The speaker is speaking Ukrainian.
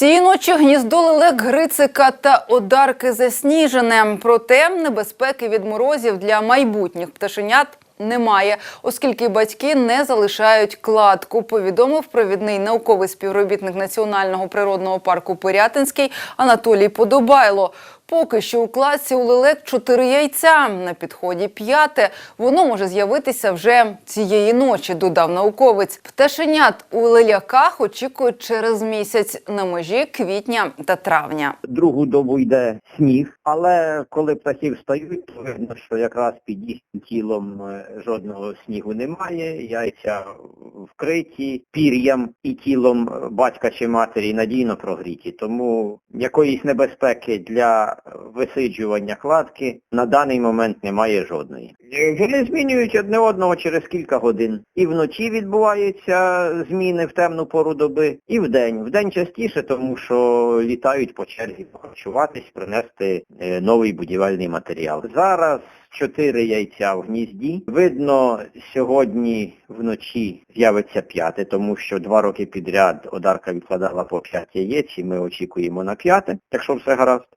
Цієї ночі гніздо лелек Грицика та одарки засніжене. Проте небезпеки від морозів для майбутніх пташенят немає, оскільки батьки не залишають кладку, повідомив провідний науковий співробітник Національного природного парку Пирятинський Анатолій Подобайло. Поки що у кладці у лелек чотири яйця. На підході п'яте. Воно може з'явитися вже цієї ночі, додав науковець. Пташенят у леляках очікують через місяць на межі квітня та травня. другу добу йде сніг, але коли птахи встають, то видно, що якраз під їхнім тілом е, жодного снігу немає, яйця вкриті пір'ям і тілом е, батька чи матері надійно прогріті. Тому якоїсь небезпеки для висиджування кладки на даний момент немає жодної. Е, Вони змінюють одне одного через кілька годин. І вночі відбуваються зміни в темну пору доби, і вдень. Вдень частіше, тому що літають по черзі похарчуватись, принести е, новий будівельний матеріал. Зараз чотири яйця в гнізді. Видно, сьогодні вночі з'явиться п'яте, тому що два роки підряд одарка відкладала по п'ять яєць, і ми очікуємо на п'яте, якщо все гаразд.